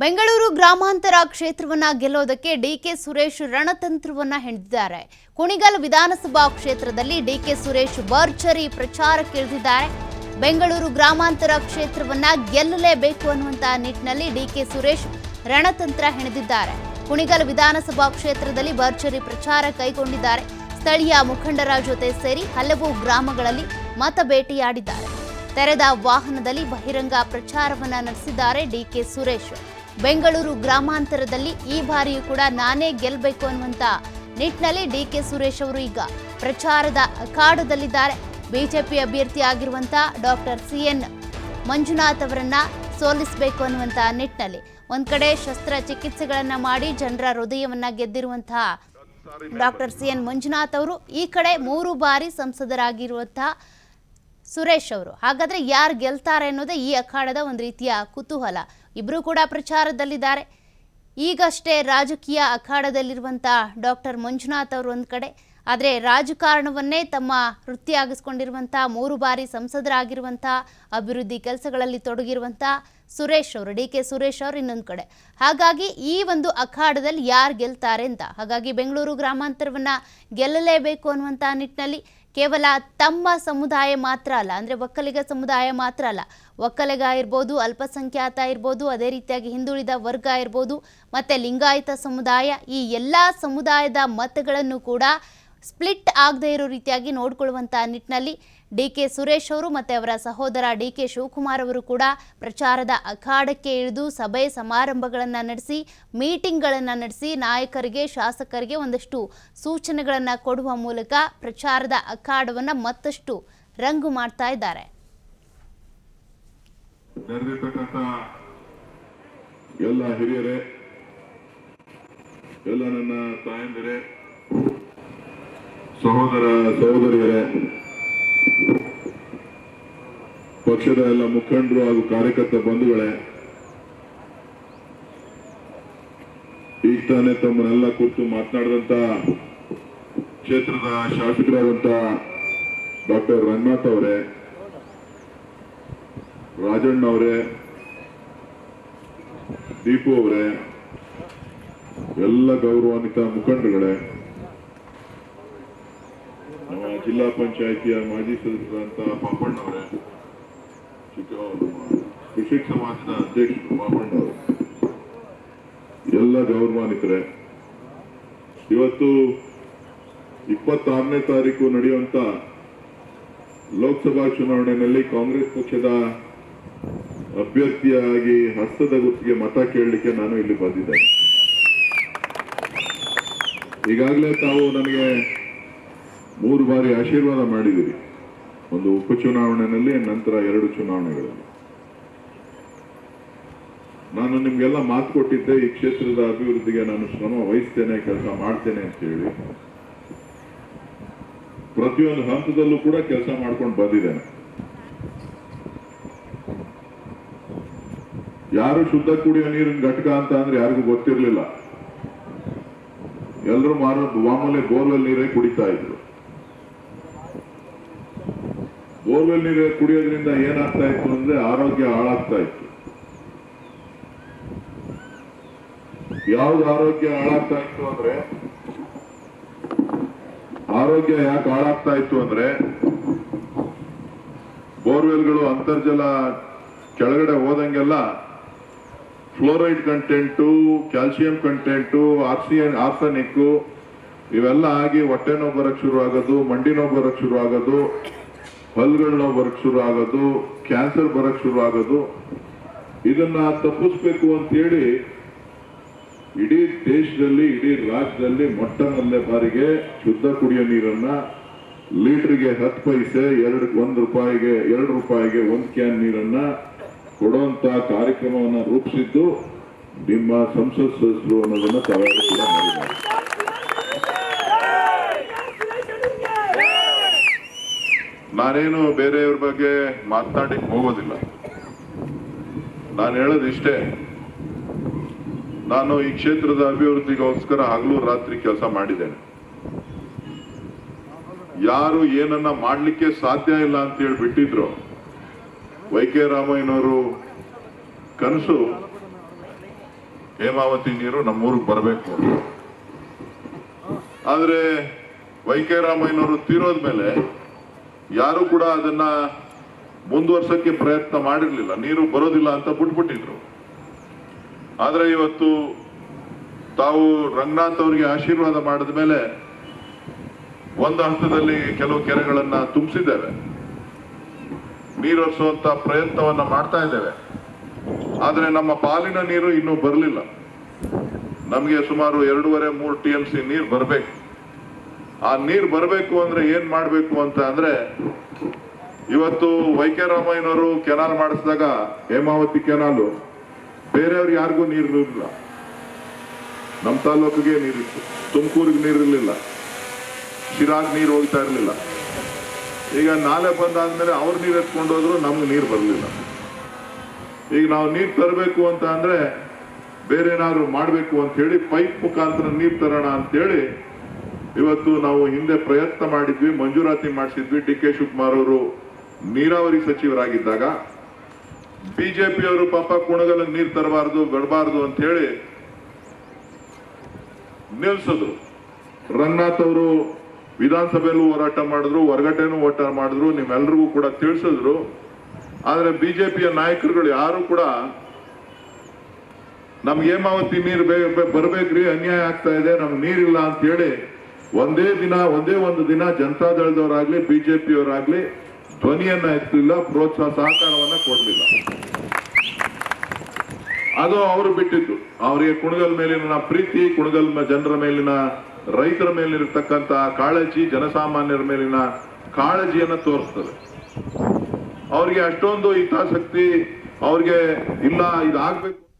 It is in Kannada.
ಬೆಂಗಳೂರು ಗ್ರಾಮಾಂತರ ಕ್ಷೇತ್ರವನ್ನ ಗೆಲ್ಲೋದಕ್ಕೆ ಡಿಕೆ ಸುರೇಶ್ ರಣತಂತ್ರವನ್ನ ಹೆಣೆದಿದ್ದಾರೆ. ಕುಣಿಗಲ್ ವಿಧಾನಸಭಾ ಕ್ಷೇತ್ರದಲ್ಲಿ ಡಿಕೆ ಸುರೇಶ್ ಭರ್ಜರಿ ಪ್ರಚಾರಕ್ಕಿಳಿದಿದ್ದಾರೆ ಬೆಂಗಳೂರು ಗ್ರಾಮಾಂತರ ಕ್ಷೇತ್ರವನ್ನ ಗೆಲ್ಲಲೇಬೇಕು ಅನ್ನುವಂತಹ ನಿಟ್ಟಿನಲ್ಲಿ ಡಿಕೆ ಸುರೇಶ್ ರಣತಂತ್ರ ಹೆಣೆದಿದ್ದಾರೆ. ಕುಣಿಗಲ್ ವಿಧಾನಸಭಾ ಕ್ಷೇತ್ರದಲ್ಲಿ ಭರ್ಜರಿ ಪ್ರಚಾರ ಕೈಗೊಂಡಿದ್ದಾರೆ. ಸ್ಥಳೀಯ ಮುಖಂಡರ ಜೊತೆ ಸೇರಿ ಹಲವು ಗ್ರಾಮಗಳಲ್ಲಿ ಮತ ಭೇಟಿಯಾಡಿದ್ದಾರೆ ತೆರೆದ ವಾಹನದಲ್ಲಿ ಬಹಿರಂಗ ಪ್ರಚಾರವನ್ನ ನಡೆಸಿದ್ದಾರೆ ಡಿಕೆ ಸುರೇಶ್. ಬೆಂಗಳೂರು ಗ್ರಾಮಾಂತರದಲ್ಲಿ ಈ ಬಾರಿಯೂ ಕೂಡ ನಾನೇ ಗೆಲ್ಲಬೇಕು ಅನ್ನುವಂತ ನಿಟ್ಟಿನಲ್ಲಿ ಡಿ ಕೆ ಸುರೇಶ್ ಅವರು ಈಗ ಪ್ರಚಾರದ ಅಖಾಡದಲ್ಲಿದ್ದಾರೆ ಬಿಜೆಪಿ ಅಭ್ಯರ್ಥಿ ಆಗಿರುವಂತ ಡಾಕ್ಟರ್ ಸಿ ಎನ್ ಮಂಜುನಾಥ್ ಅವರನ್ನ ಸೋಲಿಸಬೇಕು ಅನ್ನುವಂಥ ನಿಟ್ಟಿನಲ್ಲಿ ಒಂದು ಕಡೆ ಶಸ್ತ್ರಚಿಕಿತ್ಸೆಗಳನ್ನು ಮಾಡಿ ಜನರ ಹೃದಯವನ್ನ ಗೆದ್ದಿರುವಂತಹ ಡಾಕ್ಟರ್ ಸಿ ಎನ್ ಮಂಜುನಾಥ್ ಅವರು, ಈ ಕಡೆ ಮೂರು ಬಾರಿ ಸಂಸದರಾಗಿರುವಂತಹ ಸುರೇಶ್ ಅವರು. ಹಾಗಾದ್ರೆ ಯಾರು ಗೆಲ್ತಾರೆ ಅನ್ನೋದೇ ಈ ಅಖಾಡದ ಒಂದು ರೀತಿಯ ಕುತೂಹಲ. ಇಬ್ಬರು ಕೂಡ ಪ್ರಚಾರದಲ್ಲಿದ್ದಾರೆ. ಈಗಷ್ಟೇ ರಾಜಕೀಯ ಅಖಾಡದಲ್ಲಿರುವಂಥ ಡಾಕ್ಟರ್ ಮಂಜುನಾಥ್ ಅವರು ಒಂದು ಕಡೆ. ಆದರೆ ರಾಜಕಾರಣವನ್ನೇ ತಮ್ಮ ವೃತ್ತಿಯಾಗಿಸ್ಕೊಂಡಿರುವಂಥ ಮೂರು ಬಾರಿ ಸಂಸದರಾಗಿರುವಂಥ ಅಭಿವೃದ್ಧಿ ಕೆಲಸಗಳಲ್ಲಿ ತೊಡಗಿರುವಂಥ ಸುರೇಶ್ ಅವರು, ಡಿ ಕೆ ಸುರೇಶ್ ಅವರು ಇನ್ನೊಂದು ಕಡೆ. ಹಾಗಾಗಿ ಈ ಒಂದು ಅಖಾಡದಲ್ಲಿ ಯಾರು ಗೆಲ್ತಾರೆ ಅಂತ, ಹಾಗಾಗಿ ಬೆಂಗಳೂರು ಗ್ರಾಮಾಂತರವನ್ನು ಗೆಲ್ಲಲೇಬೇಕು ಅನ್ನುವಂಥ ನಿಟ್ಟಿನಲ್ಲಿ ಕೇವಲ ತಮ್ಮ ಸಮುದಾಯ ಮಾತ್ರ ಅಲ್ಲ, ಅಂದರೆ ಒಕ್ಕಲಿಗ ಸಮುದಾಯ ಮಾತ್ರ ಅಲ್ಲ, ಒಕ್ಕಲಿಗ ಇರ್ಬೋದು, ಅಲ್ಪಸಂಖ್ಯಾತ ಇರ್ಬೋದು, ಅದೇ ರೀತಿಯಾಗಿ ಹಿಂದುಳಿದ ವರ್ಗ ಇರ್ಬೋದು, ಮತ್ತು ಲಿಂಗಾಯತ ಸಮುದಾಯ, ಈ ಎಲ್ಲ ಸಮುದಾಯದ ಮತಗಳನ್ನು ಕೂಡ ಸ್ಪ್ಲಿಟ್ ಆಗದೇ ಇರೋ ರೀತಿಯಾಗಿ ನೋಡಿಕೊಳ್ಳುವಂಥ ನಿಟ್ಟಿನಲ್ಲಿ ಡಿ ಕೆ ಸುರೇಶ್ ಅವರು ಮತ್ತು ಅವರ ಸಹೋದರ ಡಿಕೆ ಶಿವಕುಮಾರ್ ಅವರು ಕೂಡ ಪ್ರಚಾರದ ಅಖಾಡಕ್ಕೆ ಇಳಿದು ಸಭೆ ಸಮಾರಂಭಗಳನ್ನು ನಡೆಸಿ, ಮೀಟಿಂಗ್ಗಳನ್ನು ನಡೆಸಿ ನಾಯಕರಿಗೆ, ಶಾಸಕರಿಗೆ ಒಂದಷ್ಟು ಸೂಚನೆಗಳನ್ನು ಕೊಡುವ ಮೂಲಕ ಪ್ರಚಾರದ ಅಖಾಡವನ್ನು ಮತ್ತಷ್ಟು ರಂಗು ಮಾಡ್ತಾ ಇದ್ದಾರೆ. ಎಲ್ಲ ಹಿರಿಯರೇ, ಎಲ್ಲ ನನ್ನ ತಾಯಂದಿರೇ, ಸಹೋದರ ಸಹೋದರಿಯರೇ ಪಕ್ಷದ ಎಲ್ಲ ಮುಖಂಡರು ಹಾಗೂ ಕಾರ್ಯಕರ್ತ ಬಂಧುಗಳೇ ಈಗ ತಾನೇ ತಮ್ಮನ್ನೆಲ್ಲ ಕುರಿತು ಮಾತನಾಡಿದಂತ ಕ್ಷೇತ್ರದ ಶಾಸಕರಾದಂತ ಡಾಕ್ಟರ್ ರಂಗನಾಥ್ ಅವರೇ, ರಾಜಣ್ಣ ಅವರೇ, ದೀಪು ಅವರೇ, ಎಲ್ಲ ಗೌರವಾನ್ವಿತ ಮುಖಂಡರುಗಳೇ, ನಮ್ಮ ಜಿಲ್ಲಾ ಪಂಚಾಯಿತಿಯ ಮಾಜಿ ಸದಸ್ಯರಾದಂತಹ ಪಾಪಣ್ಣ ಅವರೇ ಚಿಕ್ಕ ನಮ್ಮ ಕೃಷಿಕ ಸಮಾಜದ ಅಧ್ಯಕ್ಷರು ಪಾಪಣ್ಣ ಎಲ್ಲ ಗೌರವಾನ್ವಿತರೆ ಇವತ್ತು ಇಪ್ಪತ್ತಾರನೇ ತಾರೀಕು ನಡೆಯುವಂತ ಲೋಕಸಭಾ ಚುನಾವಣೆಯಲ್ಲಿ ಕಾಂಗ್ರೆಸ್ ಪಕ್ಷದ ಅಭ್ಯರ್ಥಿಯಾಗಿ ಹಸ್ತದ ಗುತ್ತಿಗೆ ಮತ ಕೇಳಲಿಕ್ಕೆ ನಾನು ಇಲ್ಲಿ ಬಂದಿದ್ದೆ ಈಗಾಗಲೇ ತಾವು ನನಗೆ ಮೂರು ಬಾರಿ ಆಶೀರ್ವಾದ ಮಾಡಿದಿರಿ ಒಂದು ಉಪಚುನಾವಣೆಯಲ್ಲಿ, ನಂತರ ಎರಡು ಚುನಾವಣೆಗಳಲ್ಲಿ. ನಾನು ನಿಮ್ಗೆಲ್ಲ ಮಾತು ಕೊಟ್ಟಿದ್ದೆ, ಈ ಕ್ಷೇತ್ರದ ಅಭಿವೃದ್ಧಿಗೆ ನಾನು ಶ್ರಮ ವಹಿಸ್ತೇನೆ, ಕೆಲಸ ಮಾಡ್ತೇನೆ ಅಂತ ಹೇಳಿ ಪ್ರತಿಯೊಂದು ಹಂತದಲ್ಲೂ ಕೂಡ ಕೆಲಸ ಮಾಡ್ಕೊಂಡು ಬಂದಿದ್ದೇನೆ. ಯಾರು ಶುದ್ಧ ಕುಡಿಯೋ ನೀರಿನ ಘಟಕ ಅಂತ ಅಂದ್ರೆ ಯಾರಿಗೂ ಗೊತ್ತಿರಲಿಲ್ಲ. ಎಲ್ಲರೂ ಮಾರೋ ಮಾಮೂಲಿ ಬೋರ್ವೆಲ್ ನೀರೇ ಕುಡಿತಾ ಇದ್ರು. ಬೋರ್ವೆಲ್ ನೀರು ಕುಡಿಯೋದ್ರಿಂದ ಏನಾಗ್ತಾ ಇತ್ತು ಅಂದ್ರೆ ಆರೋಗ್ಯ ಹಾಳಾಗ್ತಾ ಇತ್ತು. ಯಾವ್ದು ಆರೋಗ್ಯ ಹಾಳಾಗ್ತಾ ಇತ್ತು ಅಂದ್ರೆ, ಆರೋಗ್ಯ ಯಾಕೆ ಹಾಳಾಗ್ತಾ ಇತ್ತು ಅಂದ್ರೆ, ಬೋರ್ವೆಲ್ಗಳು ಅಂತರ್ಜಲ ಕೆಳಗಡೆ ಹೋದಂಗೆಲ್ಲ ಫ್ಲೋರೈಡ್ ಕಂಟೆಂಟು, ಕ್ಯಾಲ್ಸಿಯಂ ಕಂಟೆಂಟು, ಆರ್ಸಿಯನ್ ಆರ್ಸನಿಕ್ ಇವೆಲ್ಲ ಆಗಿ ಹೊಟ್ಟೆ ನೋವು ಬರಕ್ ಶುರು ಆಗೋದು ಮಂಡಿ ನೋವು ಬರಕ್ ಶುರು ಆಗೋದು ಹಲ್ಗಳ ನೋವು ಬರಕ್ ಶುರು ಆಗೋದು ಕ್ಯಾನ್ಸರ್ ಬರಕ್ ಶುರು ಆಗೋದು. ಇದನ್ನ ತಪ್ಪಿಸ್ಬೇಕು ಅಂತೇಳಿ ಇಡೀ ದೇಶದಲ್ಲಿ, ಇಡೀ ರಾಜ್ಯದಲ್ಲಿ ಮೊಟ್ಟ ಮೊದಲನೇ ಬಾರಿಗೆ ಶುದ್ಧ ಕುಡಿಯೋ ನೀರನ್ನ ಲೀಟರ್ಗೆ ಹತ್ತು ಪೈಸೆ, ಎರಡು, ಒಂದು ರೂಪಾಯಿಗೆ, ಎರಡು ರೂಪಾಯಿಗೆ ಒಂದು ಕ್ಯಾನ್ ನೀರನ್ನ ಕೊಡುವಂತ ಕಾರ್ಯಕ್ರಮವನ್ನು ರೂಪಿಸಿದ್ದು ನಿಮ್ಮ ಸಂಸತ್ ಸದಸ್ಯರು ಅನ್ನೋದನ್ನ ತಯಾರಿಸಿದ್ದಾರೆ ನಾನೇನು ಬೇರೆಯವ್ರ ಬಗ್ಗೆ ಮಾತನಾಡಿಕ್ ಹೋಗೋದಿಲ್ಲ. ನಾನು ಹೇಳೋದು ಇಷ್ಟೇ. ನಾನು ಈ ಕ್ಷೇತ್ರದ ಅಭಿವೃದ್ಧಿಗೋಸ್ಕರ ಹಗಲು ರಾತ್ರಿ ಕೆಲಸ ಮಾಡಿದ್ದೇನೆ. ಯಾರು ಏನನ್ನ ಮಾಡಲಿಕ್ಕೆ ಸಾಧ್ಯ ಇಲ್ಲ ಅಂತ ಹೇಳಿ ಬಿಟ್ಟಿದ್ರು. ವೈ ಕೆ ರಾಮಯ್ಯನವರು ಕನಸು. ಹೇಮಾವತಿ ನೀರು ನಮ್ಮೂರಿಗೆ ಬರಬೇಕು. ಆದರೆ ವೈ ಕೆ ರಾಮಯ್ಯನವರು ತೀರೋದ್ಮೇಲೆ ಯಾರು ಕೂಡ ಅದನ್ನ ಮುಂದುವರ್ಸಕ್ಕೆ ಪ್ರಯತ್ನ ಮಾಡಿರಲಿಲ್ಲ. ನೀರು ಬರೋದಿಲ್ಲ ಅಂತ ಬಿಟ್ಬಿಟ್ಟಿದ್ರು. ಆದರೆ ಇವತ್ತು ತಾವು ರಂಗನಾಥ್ ಅವರಿಗೆ ಆಶೀರ್ವಾದ ಮಾಡಿದ ಮೇಲೆ ಒಂದು ಹಂತದಲ್ಲಿ ಕೆಲವು ಕೆರೆಗಳನ್ನು ತುಂಬಿಸಿದ್ದೇವೆ. ನೀರೊರೆಸುವಂತ ಪ್ರಯತ್ನವನ್ನ ಮಾಡ್ತಾ ಇದ್ದೇವೆ. ಆದರೆ ನಮ್ಮ ಪಾಲಿನ ನೀರು ಇನ್ನೂ ಬರಲಿಲ್ಲ. ನಮಗೆ ಸುಮಾರು ಎರಡೂವರೆ ಮೂರು ಟಿ ಎಂ ಸಿ ನೀರು ಬರಬೇಕು. ಆ ನೀರು ಬರಬೇಕು ಅಂದ್ರೆ ಏನ್ ಮಾಡ್ಬೇಕು ಅಂತ ಅಂದ್ರೆ, ಇವತ್ತು ವೈ ಕೆ ರಾಮಯ್ಯನವರು ಕೆನಾಲ್ ಮಾಡಿಸಿದಾಗ, ಹೇಮಾವತಿ ಕೆನಾಲು ಬೇರೆಯವ್ರಿಗೆ ಯಾರಿಗೂ ನೀರು ಇರಲಿಲ್ಲ. ನಮ್ಮ ತಾಲೂಕಿಗೆ ನೀರಿತ್ತು ತುಮಕೂರಿಗೆ ನೀರಿರಲಿಲ್ಲ ಶಿರಾಗ್ ನೀರು ಹೋಗ್ತಾ ಇರಲಿಲ್ಲ. ಈಗ ನಾಲೆ ಬಂದಾದ್ಮೇಲೆ ಅವ್ರು ನೀರು ಎತ್ಕೊಂಡು ಹೋದ್ರು ನಮ್ಗೆ ನೀರು ಬರಲಿಲ್ಲ. ಈಗ ನಾವು ನೀರು ತರಬೇಕು ಅಂತ ಅಂದ್ರೆ, ಬೇರೆ ಏನಾದ್ರು ಮಾಡಬೇಕು ಅಂತ ಹೇಳಿ, ಪೈಪ್ ಮುಖಾಂತರ ನೀರು ತರೋಣ ಅಂತೇಳಿ ಇವತ್ತು ನಾವು ಹಿಂದೆ ಪ್ರಯತ್ನ ಮಾಡಿದ್ವಿ, ಮಂಜೂರಾತಿ ಮಾಡಿಸಿದ್ವಿ. ಡಿ ಕೆ ಶಿವಕುಮಾರ್ ಅವರು ನೀರಾವರಿ ಸಚಿವರಾಗಿದ್ದಾಗ ಬಿಜೆಪಿಯವರು ಪಾಪ ಕುಣಗಲ್ ನೀರು ತರಬಾರ್ದು ಬಿಡಬಾರ್ದು ಅಂತ ಹೇಳಿ ನಿಲ್ಸಿದ್ರು. ರಂಗನಾಥ್ ಅವರು ವಿಧಾನಸಭೆಯಲ್ಲೂ ಹೋರಾಟ ಮಾಡಿದ್ರು, ಹೊರಗಡೆನೂ ಹೋರಾಟ ಮಾಡಿದ್ರು ನಿಮ್ಮೆಲ್ಲರಿಗೂ ಕೂಡ ತಿಳಿಸಿದ್ರು. ಆದ್ರೆ ಬಿಜೆಪಿಯ ನಾಯಕರುಗಳು ಯಾರು ಕೂಡ ನಮ್ಗೆ ಹೇಮಾವತಿ ನೀರು ಬರ್ಬೇಕ್ರಿ, ಅನ್ಯಾಯ ಆಗ್ತಾ ಇದೆ, ನಮ್ಗೆ ನೀರಿಲ್ಲ ಅಂತ ಹೇಳಿ ಒಂದೇ ದಿನ, ಒಂದೇ ಒಂದು ದಿನ ಜನತಾ ದಳದವರಾಗ್ಲಿ ಬಿಜೆಪಿಯವರಾಗ್ಲಿ ಧ್ವನಿಯನ್ನ ಎತ್ತಲಿಲ್ಲ ಪ್ರೋತ್ಸಾಹ, ಸಹಕಾರವನ್ನ ಕೊಡಲಿಲ್ಲ. ಅದು ಅವರು ಬಿಟ್ಟಿದ್ದು. ಅವರಿಗೆ ಕುಣಗಲ್ ಮೇಲಿನ ಪ್ರೀತಿ, ಕುಣಗಲ್ ಜನರ ಮೇಲಿನ ರೈತರ ಮೇಲಿರ್ತಕ್ಕಂತ ಕಾಳಜಿ, ಜನಸಾಮಾನ್ಯರ ಮೇಲಿನ ಕಾಳಜಿಯನ್ನ ತೋರಿಸ್ತದೆ. ಅವ್ರಿಗೆ ಅಷ್ಟೊಂದು ಹಿತಾಸಕ್ತಿ ಅವ್ರಿಗೆ ಇಲ್ಲ, ಇದಾಗ್ಬೇಕು.